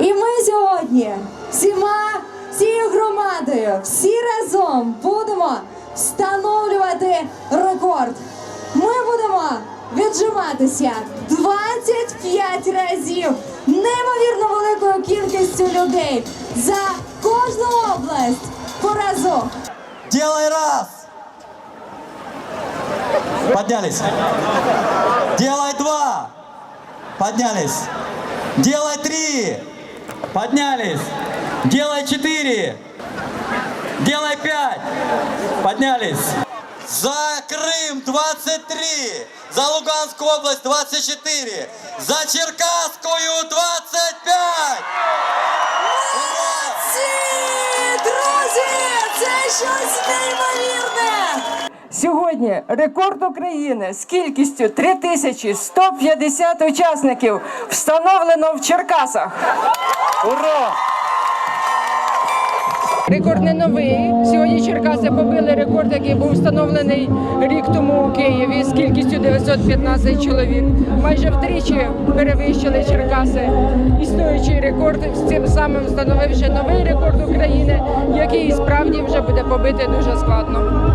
І ми сьогодні всіма всією громадою, всі разом будемо встановлювати рекорд. Ми будемо віджиматися 25 разів неймовірно великою кількістю людей за кожну область по разу. Делай раз. Поднялись. Делай два. Поднялись. Делай три. Поднялись. Делай четыре. Делай пять. Поднялись. За Крым 23. За Луганскую область 24. За Черкасскую 25. Ура! Ці, друзі, це щось неймовірне! Сьогодні рекорд України з кількістю 3150 учасників встановлено в Черкасах. Ура! Рекорд не новий. Сьогодні Черкаси побили рекорд, який був встановлений рік тому у Києві з кількістю 915 чоловік. Майже втричі перевищили Черкаси. Існуючий рекорд з цим самим встановивши новий рекорд України, який справді вже буде побити дуже складно.